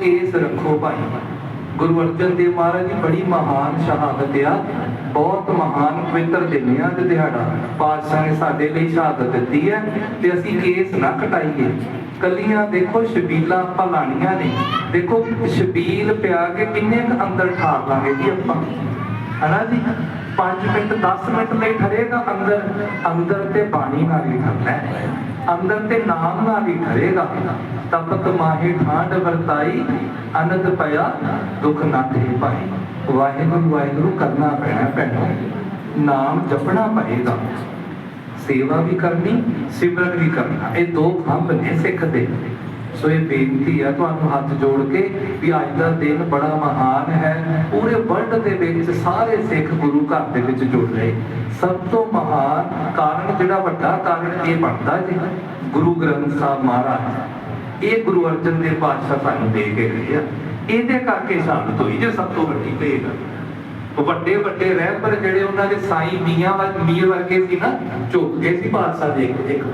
Case ਰੱਖੋ ਭਾਈ। ਗੁਰੂ ਅਰਜਨ ਦੇਵ ਮਹਾਰਾਜ ਦੀ ਬੜੀ ਮਹਾਨ ਸ਼ਹਾਦਤ ਆ। ਬਹੁਤ ਮਹਾਨ ਪਵਿੱਤਰ ਦਿਨ ਆ ਤੇ ਦਿਹਾੜਾ ਪਾਤਸ਼ਾਹ ਨੇ ਸਾਡੇ ਲਈ ਸ਼ਹਾਦਤ ਦਿੱਤੀ ਹੈ ਤੇ ਅਸੀਂ ਕੇਸ ਨਾ ਕਟਾਈਏ। ਕੱਲੀਆਂ ਦੇਖੋ ਸ਼ਬੀਲਾਂ ਆਪਾਂ ਲਾਣੀਆਂ ਨੇ। ਦੇਖੋ ਸ਼ਬੀਲ ਪਿਆ ਕੇ ਕਿੰਨੇ ਕੁ ਅੰਦਰ ਠਾਰ ਲਾਂਗੇ ਜੀ ਆਪਾਂ। ਹਨਾ ਜੀ? 5 ਮਿੰਟ 10 ਮਿੰਟ ਲਈ ਠਰੇਗਾ ਅੰਦਰ। ਅੰਦਰ ਤੇ ਬਾਣੀ ਨਾਲ ਹੀ ਠਰਨਾ ਹੈ। ਅੰਦਰ ਤੇ ਨਾਮ ਨਾਲ ਹੀ ਠਰੇਗਾ ਤਪਤ ਮਾਹੀ ਠਾਂਡ ਵਰਤਾਈ, ਅਨੰਦ ਪਿਆ, ਦੁੱਖ ਨਾਥੇ ਭਾਈ ਵਾਹਿਗੁਰੂ ਵਾਹਿਗੁਰੂ ਕਰਨਾ ਪੈਣਾ ਪੈਣਾ, ਨਾਮ ਜਪਣਾ ਪਏਗਾ। ਸੇਵਾ ਵੀ ਕਰਨੀ, ਸਿਮਰਨ ਵੀ ਕਰਨਾ, ਇਹ ਦੋ ਖੰਭ ਨੇ ਸਿੱਖ ਦੇ। ਸੋ ਇਹ ਬੇਨਤੀ ਹੈ ਤੁਹਾਨੂੰ ਹੱਥ ਜੋੜ ਕੇ ਵੀ ਅੱਜ ਦਾ ਦਿਨ ਬੜਾ ਮਹਾਨ ਹੈ। ਪੂਰੇ ਵਰਲਡ ਦੇ ਵਿੱਚ ਸਾਰੇ ਸਿੱਖ ਗੁਰੂ ਘਰ ਦੇ ਵਿੱਚ ਜੁੜ ਰਹੇ। ਸਭ ਤੋਂ ਮਹਾਨ ਕਾਰਨ ਜਿਹੜਾ ਵੱਡਾ ਕਾਰਨ ਇਹ ਬਣਦਾ ਜੀ, ਗੁਰੂ ਗ੍ਰੰਥ ਸਾਹਿਬ ਮਹਾਰਾਜ। ਇਹ ਗੁਰੂ ਅਰਜਨ ਦੇਵ ਪਾਤਸ਼ਾਹ ਸਾਨੂੰ ਦੇ ਕੇ ਗਏ ਆ। ਇਹਦੇ ਕਰਕੇ ਸਾਬਤ ਹੋਈ ਜੇ ਸਭ ਤੋਂ ਵੱਡੀ ਭੇਦ ਵੱਡੇ ਵੱਡੇ ਰਹਿਬਰ ਜਿਹੜੇ ਉਹਨਾਂ ਦੇ ਸਾਈ ਮੀਆਂ ਵਰ, ਮੀਰ ਵਰਗੇ ਸੀ ਨਾ, ਝੁਕ ਗਏ ਸੀ ਪਾਤਸ਼ਾਹ ਦੇ ਇੱਕ ਇੱਕ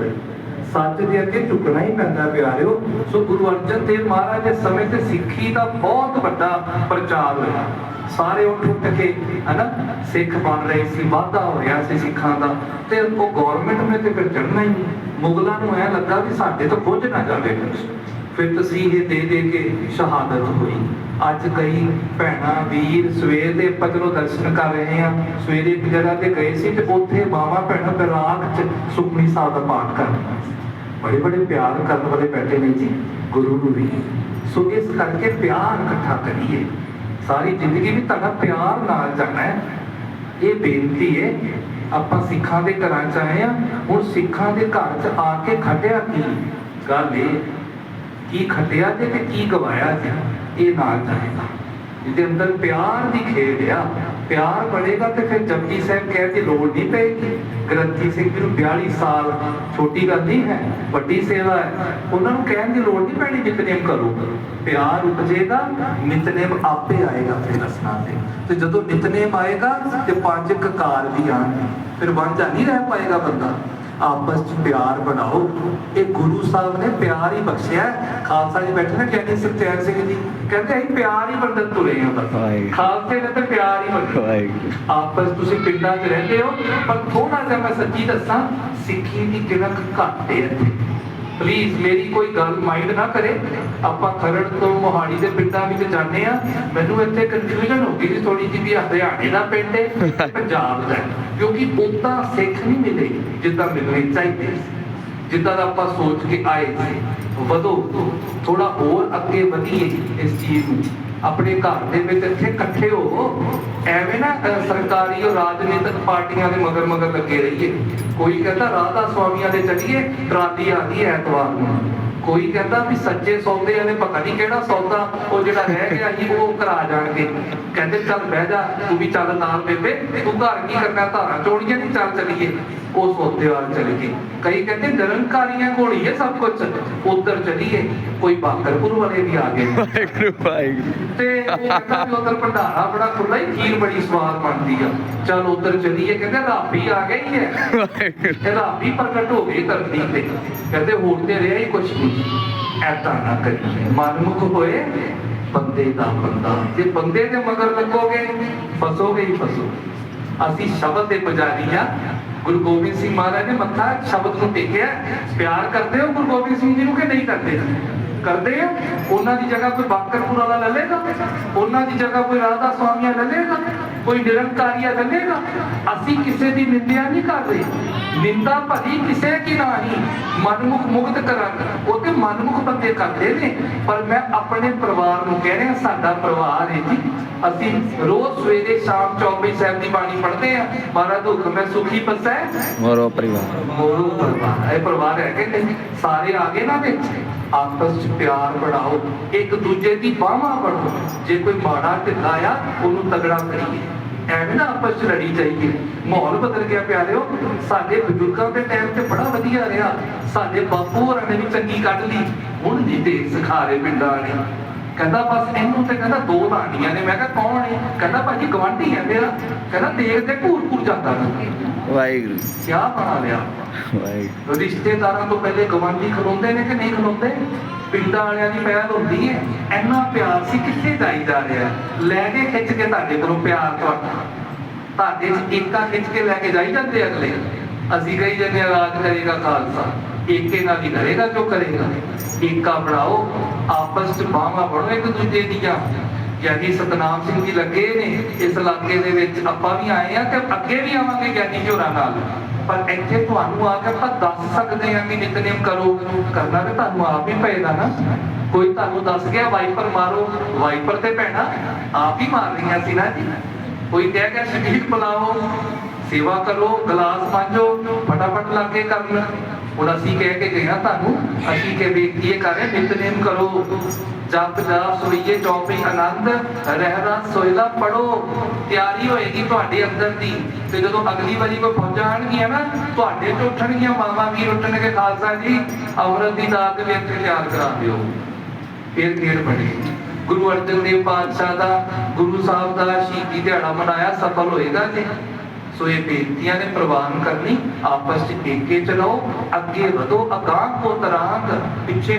ਸੱਚ ਦੇ ਅੱਗੇ ਝੁਕਣਾ ਹੀ ਪੈਂਦਾ ਪਿਆਰਿਓ। ਸੋ ਗੁਰੂ ਅਰਜਨ ਦੇਵ ਮਹਾਰਾਜ ਦੇ ਸਮੇਂ ਤੇ ਸਿੱਖੀ ਦਾ ਬਹੁਤ ਵੱਡਾ ਪ੍ਰਚਾਰ ਹੋਇਆ। ਸਾਰੇ ਉੱਠ ਉੱਠ ਕੇ, ਹਨਾ, ਸਿੱਖ ਬਣ ਰਹੇ ਸੀ, ਵਾਧਾ ਹੋ ਰਿਹਾ ਸੀ ਸਿੱਖਾਂ ਦਾ। ਤੇ ਉਹ ਗਵਰਨਮੈਂਟ ਨੇ ਤੇ ਫਿਰ ਚੜਨਾ ਹੀ। ਮੁਗਲਾਂ ਨੂੰ ਐ ਲੱਗਾ ਵੀ ਸਾਡੇ ਤੋਂ ਖੁੱਝ ਨਾ ਜਾਵੇ। ਫਿਰ ਤਸੀਹੇ ਦੇ ਦੇ ਕੇ ਸ਼ਹਾਦਤ ਹੋਈ। ਅੱਜ ਕਈ ਭੈਣਾਂ, ਵੀਰ ਸਵੇਰ ਦੇ ਆਪਾਂ ਦਰਸ਼ਨ ਕਰ ਰਹੇ ਆ। ਸਵੇਰੇ ਇੱਕ ਜਗ੍ਹਾ ਤੇ ਗਏ ਸੀ ਤੇ ਉੱਥੇ ਮਾਵਾ ਭੈਣਾਂ ਬਰਾਤ ਚ ਸੁਖਮਨੀ ਸਾਹਿਬ ਦਾ ਪਾਠ ਕਰਦੀਆਂ ਬੜੇ ਬੜੇ ਪਿਆਰ ਕਰਨ ਵਾਲੇ ਬੈਠੇ ਨੇ ਜੀ, ਗੁਰੂ ਨੂੰ ਵੀ। ਸੋ ਇਸ ਕਰਕੇ ਪਿਆਰ ਇਕੱਠਾ ਕਰੀਏ। ਸਾਰੀ ਜ਼ਿੰਦਗੀ ਵੀ ਤੁਹਾਡਾ ਪਿਆਰ ਨਾਲ ਜਾਣਾ ਹੈ। ਇਹ ਬੇਨਤੀ ਹੈ, ਆਪਾਂ ਸਿੱਖਾਂ ਦੇ ਘਰਾਂ ਚ ਆਏ ਆ, ਹੁਣ ਸਿੱਖਾਂ ਦੇ ਘਰ ਚ ਆ ਕੇ ਖਟਿਆ ਕੀ? ਗੱਲ ਇਹ ਕੀ ਖਟਿਆ ਤੇ ਤੇ ਕੀ ਗਵਾਇਆ ਜੀ ਇਹ ਨਾਲ ਜਾਏਗਾ ਇਹਦੇ ਅੰਦਰ ਪਿਆਰ ਦੀ ਖੇਡ ਆ। ਪਿਆਰ ਬਣੇਗਾ ਤੇ ਫਿਰ ਜਪਜੀ ਸਾਹਿਬ ਕਹਿ ਦੀ ਲੋੜ ਨਹੀਂ ਪਏਗੀ। ਗ੍ਰੰਥੀ ਸਿੰਘ ਜੀ ਨੂੰ 42 ਸਾਲ ਛੋਟੀ ਗੱਲ ਨਹੀਂ ਹੈ, ਵੱਡੀ ਸੇਵਾ ਹੈ। ਉਹਨਾਂ ਨੂੰ ਕਹਿਣ ਦੀ ਲੋੜ ਨਹੀਂ ਪੈਣੀ ਨਿਤਨੇਮ ਕਰੋ। ਪਿਆਰ ਉਪਜੇਗਾ, ਨਿਤਨੇਮ ਆਪੇ ਆਏਗਾ ਫਿਰ ਰਸਨਾ ਤੇ। ਤੇ ਜਦੋਂ ਨਿਤਨੇਮ ਆਏਗਾ ਤੇ ਪੰਜ ਕਕਾਰ ਵੀ ਆਣਗੇ ਫਿਰ ਵਾਂਝਾ ਨਹੀਂ ਰਹਿ ਪਾਏਗਾ ਬੰਦਾ। ਆਪਸ ਚ ਪਿਆਰ ਬਣਾਓ। ਇਹ ਗੁਰੂ ਸਾਹਿਬ ਨੇ ਪਿਆਰ ਹੀ ਬਖਸ਼ਿਆ। ਖਾਲਸਾ ਜੀ ਬੈਠੇ ਨੇ ਕਹਿੰਦੇ ਸੁਖਚੈਨ ਸਿੰਘ ਜੀ। ਕਹਿੰਦੇ ਅਸੀਂ ਪਿਆਰ ਹੀ ਵੰਡਣ ਤੁਰੇ ਹਾਂ ਬਸ। ਖਾਲਸੇ ਨੇ ਤੇ ਪਿਆਰ ਹੀ ਵਾਹਿਗੁਰੂ। ਆਪਸ ਤੁਸੀਂ ਪਿੰਡਾਂ 'ਚ ਰਹਿੰਦੇ ਹੋ ਪਰ ਥੋੜਾ ਜਿਹਾ ਮੈਂ ਸੱਚੀ ਦੱਸਾਂ ਸਿੱਖੀ ਦੀ ਕਿਣਕ ਘੱਟ ਹੈ ਇੱਥੇ। ਪਲੀਜ਼ ਮੇਰੀ ਕੋਈ ਗੱਲ ਮਾਈਂਡ ਨਾ ਕਰੇ। ਆਪਾਂ ਖਰੜ ਤੋਂ ਮੋਹਾਲੀ ਦੇ ਪਿੰਡਾਂ ਵਿੱਚ ਜਾਂਦੇ ਆ ਮੈਨੂੰ ਇੱਥੇ ਕਨਫਿਊਜ਼ਨ ਹੋ ਗਈ ਜੀ ਥੋੜੀ ਜਿਹੀ ਵੀ ਹਰਿਆਣੇ ਦਾ ਪਿੰਡ ਹੈ ਪੰਜਾਬ ਦਾ। ਕਿਉਂਕਿ ਉਦਾਂ ਸਿੱਖ ਨਹੀਂ ਮਿਲੇ ਜਿੱਦਾਂ ਮਿਲਣੇ ਚਾਹੀਦੇ ਸੀ ਜਿੱਦਾਂ ਦਾ ਆਪਾਂ ਸੋਚ ਕੇ ਆਏ ਸੀ ਵਧੋ ਥੋੜਾ ਹੋਰ ਅੱਗੇ ਵਧੀਏ ਇਸ ਚੀਜ਼ ਨੂੰ। ਆਪਣੇ ਘਰ ਦੇ ਵਿੱਚ ਇੱਥੇ ਇਕੱਠੇ ਹੋਵੋ ਐਵੇਂ ਨਾ ਸਰਕਾਰੀ ਔਰ ਰਾਜਨੀਤਿਕ ਪਾਰਟੀਆਂ ਦੇ ਮਗਰ ਮਗਰ ਲੱਗੇ ਰਹੀਏ। ਕੋਈ ਕਹਿੰਦਾ ਰਾਧਾ ਸਵਾਮੀਆਂ ਦੇ ਚੱਲੀਏ ਟਰਾਲੀ ਆਦੀ ਐਤਵਾਰ ਨੂੰ। ਕੋਈ ਕਹਿੰਦਾ ਵੀ ਸੱਚੇ ਸੌਦੇ ਵਾਲੇ ਪਤਾ ਨਹੀਂ ਕਿਹੜਾ ਸੌਦਾ, ਉਹ ਜਿਹੜਾ ਰਹਿ ਗਿਆ ਸੀ, ਉਹ ਕਰਾ ਜਾਣਗੇ। ਕਹਿੰਦੇ ਚੱਲ ਬਹਿ ਜਾ, ਤੂੰ ਵੀ ਚੱਲ ਨਾਲ ਬੇਬੇ, ਤੂੰ ਘਰ ਕੀ ਕਰਨਾ, ਧਾਰਾਂ ਚੋਣੀਆਂ ਨਹੀਂ ਚੱਲ ਚੱਲੀਏ। ਉਹ ਸੌਦੇ ਵਾਲ ਚਲੇ ਗਏ ਕਈ ਕਹਿੰਦੇ ਨਿਰੰਕਾਰੀਆਂ ਕੋਲ ਹੀ ਹੈ ਸਭ ਕੁਝ ਉਧਰ ਚਲੀਏ ਕੋਈ ਬਾਕਰਪੁਰ ਵਾਲੇ ਵੀ ਆ ਗਏ। ਵਾਹਿਗੁਰੂ ਵਾਹਿਗੁਰੂ। ਤੇ ਉਹ ਕਹਿੰਦਾ ਵੀ ਉਧਰ ਭੰਡਾਰਾ ਬੜਾ ਖੁੱਲਾ ਹੀ ਖੀਰ ਬੜੀ ਸਵਾਦ ਬਣਦੀ ਆ। ਚਲ ਉਧਰ ਚਲੀਏ ਕਹਿੰਦੇ ਰਾਬੀ ਆ ਗਈ ਹੈ ਵਾਹਿਗੁਰੂ। ਇਹ ਰਾਬੀ ਪ੍ਰਗਟ ਹੋ ਗਈ ਧਰਤੀ ਤੇ। ਕਹਿੰਦੇ ਹੋਰ ਤੇ ਰਿਹਾ ਹੀ ਕੁਛ ਨਹੀਂ ਐਤਾ ਨਾ ਕਰੀਏ। ਮਨਮੁਖ ਹੋਏ ਬੰਦੇ ਦਾ ਬੰਦਾ। ਜੇ ਬੰਦੇ ਦੇ ਮਗਰ ਲੱਗੋਗੇ ਫਸੋਗੇ ਹੀ ਫਸੋ ਅਸੀਂ ਸ਼ਬਦ ਦੇ ਪੁਜਾਰੀ ਆ। ਗੁਰੂ ਗੋਬਿੰਦ ਸਿੰਘ ਮਹਾਰਾਜ ਨੇ ਮੱਥਾ ਸ਼ਬਦ ਨੂੰ ਟੇਕਿਆ, ਪਿਆਰ ਕਰਦੇ ਹੋ ਗੁਰੂ ਗੋਬਿੰਦ ਸਿੰਘ ਜੀ ਨੂੰ ਕਿ ਨਹੀਂ ਕਰਦੇ? ਕਰਦੇ ਆ ਉਹਨਾਂ ਦੀ ਜਗ੍ਹਾ ਕੋਈ ਬਾਕਰਪੁਰ ਵਾਲਾ ਲੈ ਲੇਗਾ ਉਹਨਾਂ ਦੀ ਜਗ੍ਹਾ ਕੋਈ ਰਾਧਾ ਸਵਾਮੀਆ ਲੈ ਲੇਗਾ ਕੋਈ ਨਿਰੰਕਾਰੀਆ ਲੈ ਲੇਗਾ ਅਸੀਂ ਕਿਸੇ ਦੀ ਨਿੰਦਿਆ ਨਹੀਂ ਕਰਦੇ ਨਿੰਦਾ ਭਲੀ ਕਿਸੇ ਕੀ ਨਹੀਂ। ਮਨਮੁਖ ਮੁਕਤ ਕਰਾਂਗਾ ਉਹ ਤੇ ਮਨਮੁਖ ਬੰਦੇ ਕਰਦੇ ਨੇ। ਪਰ ਮੈਂ ਆਪਣੇ ਪਰਿਵਾਰ ਨੂੰ ਕਹਿ ਰਿਹਾ ਸਾਡਾ ਪਰਿਵਾਰ ਹੈ ਜੀ। ਅਸੀਂ ਰੋਜ਼ ਸਵੇਰੇ ਸ਼ਾਮ ਚੌਪਈ ਸਾਹਿਬ ਦੀ ਬਾਣੀ ਪੜ੍ਹਦੇ ਆ। ਮਹਾਰਾਜ ਦੁੱਖ ਮੈਂ ਸੁਖੀ ਪਸੈ ਮੋਰੋ ਪਰਿਵਾਰ। ਮੋਰੂ ਪਰਿਵਾਰ। ਇਹ ਪਰਿਵਾਰ ਹੈ ਕਿ ਸਾਰੇ ਆ ਗਏ ਨਾ ਵਿੱਚ ਆਪਸ ਚ ਪਿਆਰ ਬਣਾਓ, ਇੱਕ ਦੂਜੇ ਦੀ ਬਾਹਾਂ ਬਣੋ। ਜੇ ਕੋਈ ਮਾੜਾ ਢਿੱਲਾ ਆ, ਉਹਨੂੰ ਤਗੜਾ ਕਰੀਏ। ਐਵੇਂ ਨਾ ਆਪਸ ਚ ਲੜੀ ਜਾਈਏ। ਮਾਹੌਲ ਬਦਲ ਗਿਆ ਪਿਆਰਿਓ। ਸਾਡੇ ਬਜ਼ੁਰਗਾਂ ਦੇ ਟਾਈਮ ਤੇ ਬੜਾ ਵਧੀਆ ਰਿਹਾ। ਸਾਡੇ ਬਾਪੂ ਹੋਰਾਂ ਨੇ ਵੀ ਚੰਗੀ ਕੱਢ ਲਈ। ਹੁਣ ਨਹੀਂ ਤੇ ਸਿਖਾਰੇ ਪਿੰਡਾਂ ਨੇ ਕਹਿੰਦਾ ਬਸ ਇਹਨੂੰ ਤੇ ਕਹਿੰਦਾ ਦੋ ਧਾਨੀਆਂ ਨੇ। ਮੈਂ ਕਿਹਾ ਕੌਣ ਹੈ ਕਹਿੰਦਾ ਭਾਜੀ ਗਵਾਂਢੀ ਹੈ ਮੇਰਾ। ਕਹਿੰਦਾ ਦੇਖ ਤੇ ਘੂਰ ਘੂਰ ਜਾਂਦਾ। ਨਾ ਵਾਹਿਗੁਰੂ। ਕਿਆ ਬਣਾ ਲਿਆ? ਵਾਹਿਗੁਰੂ। ਰਿਸ਼ਤੇਦਾਰਾਂ ਤੋਂ ਪਹਿਲੇ ਗਵਾਂਢੀ ਖਲੋਂਦੇ ਨੇ ਕਿ ਨਹੀਂ ਖਲੋਂਦੇ? ਪਿੰਡਾਂ ਵਾਲਿਆਂ ਦੀ ਪਹਿਲ ਹੁੰਦੀ ਹੈ। ਇੰਨਾ ਪਿਆਰ ਸੀ ਕਿੱਥੇ ਜਾਈ ਜਾ ਰਿਹਾ? ਲੈ ਕੇ ਖਿੱਚ ਕੇ ਤੁਹਾਡੇ ਕੋਲੋਂ ਪਿਆਰ ਤੁਹਾਡਾ। ਤੁਹਾਡੇ ਚ ਏਕਾ ਖਿੱਚ ਕੇ ਲੈ ਕੇ ਜਾਈ ਜਾਂਦੇ ਅਗਲੇ। ਅਸੀਂ ਕਹੀ ਜਾਂਦੇ ਰਾਜ ਕਰੇਗਾ ਖਾਲਸਾ। ਏਕੇ ਨਾਲ ਹੀ ਕਰੇਗਾ ਜੋ ਕਰੇਗਾ। ਏਕਾ ਬਣਾਓ, ਆਪਸ ਚ ਬਾਹਾਂ ਬਣੋ, ਇੱਕ ਦੂਜੇ ਦੀਆਂ ਗਿਆਨੀ ਸਤਨਾਮ ਸਿੰਘ ਜੀ ਲੱਗੇ ਨੇ, ਇਸ ਇਲਾਕੇ ਦੇ ਵਿੱਚ ਆਪਾਂ ਵੀ ਆਏ ਆ ਤੇ ਅੱਗੇ ਵੀ ਆਵਾਂਗੇ ਗਿਆਨੀ ਜੋਰਾਂ ਨਾਲ। ਪਰ ਇੱਥੇ ਤੁਹਾਨੂੰ ਆ ਕੇ ਆਪਾਂ ਦੱਸ ਸਕਦੇ ਹਾਂ ਕਿ ਨਿਤਨੇਮ ਕਰੋ। ਕਰਨਾ ਤੇ ਤੁਹਾਨੂੰ ਆਪ ਹੀ ਪਏਗਾ ਨਾ। ਕੋਈ ਤੁਹਾਨੂੰ ਦੱਸ ਗਿਆ, ਵਾਈਪਰ ਮਾਰੋ। ਵਾਈਪਰ ਤੇ ਭੈਣਾ, ਆਪ ਹੀ ਮਾਰ ਰਹੀਆਂ ਸੀ ਨਾ ਜੀ। ਕੋਈ ਕਹਿ ਗਿਆ ਸ਼ਬੀਲ ਪਿਲਾਓ ਸੇਵਾ ਕਰੋ, ਗਲਾਸ ਮਾਂਜੋ, ਫਟਾਫਟ ਲਾ ਕਰਨ। ਹੁਣ ਅਸੀਂ ਕਹਿ ਕੇ ਗਏ ਹਾਂ ਤੁਹਾਨੂੰ, ਅਸੀਂ ਕਿ ਬੇਨਤੀ ਇਹ ਕਰ ਰਹੇ, ਨਿਤਨੇਮ ਕਰੋ, ਜਪ ਜਾਪ ਸੁਈਏ ਚੌਪਈ ਆਨੰਦ ਰਹਿਰਾ ਸੋਇਲਾ ਪੜੋ ਤਿਆਰੀ ਹੋਏਗੀ ਤੁਹਾਡੇ ਅੰਦਰ ਦੀ। ਤੇ ਜਦੋਂ ਅਗਲੀ ਵਾਰੀ ਕੋਈ ਫੌਜਾਂ ਨਾ, ਤੁਹਾਡੇ ਤੋਂ ਉੱਠਣਗੀਆਂ ਮਾਮਾ ਵੀਰ ਉੱਠਣਗੇ, ਖਾਲਸਾ ਜੀ ਔਰਤ ਦੀ ਦਾਤ ਦੇ ਵਿੱਚ ਤਿਆਰ ਕਰਾ ਦਿਓ। ਫਿਰ ਖੇਡ ਬਣੀ। ਗੁਰੂ ਅਰਜਨ ਦੇਵ ਪਾਤਸ਼ਾਹ ਦਾ, ਗੁਰੂ ਸਾਹਿਬ ਦਾ ਸ਼ਹੀਦੀ ਦਿਹਾੜਾ ਮਨਾਇਆ, ਸਫਲ ਹੋਏਗਾ ਜੀ। ਸੋ ਇਹ ਬੇਨਤੀਆਂ ਨੇ ਪ੍ਰਵਾਨ ਕਰਨੀ, ਆਪਸ ਚ ਏਕੇ ਚਲਾਓ ਅੱਗੇ ਵਧੋ ਅਗਾਂਹ ਕੋ ਤਰਾਂਗ ਪਿੱਛੇ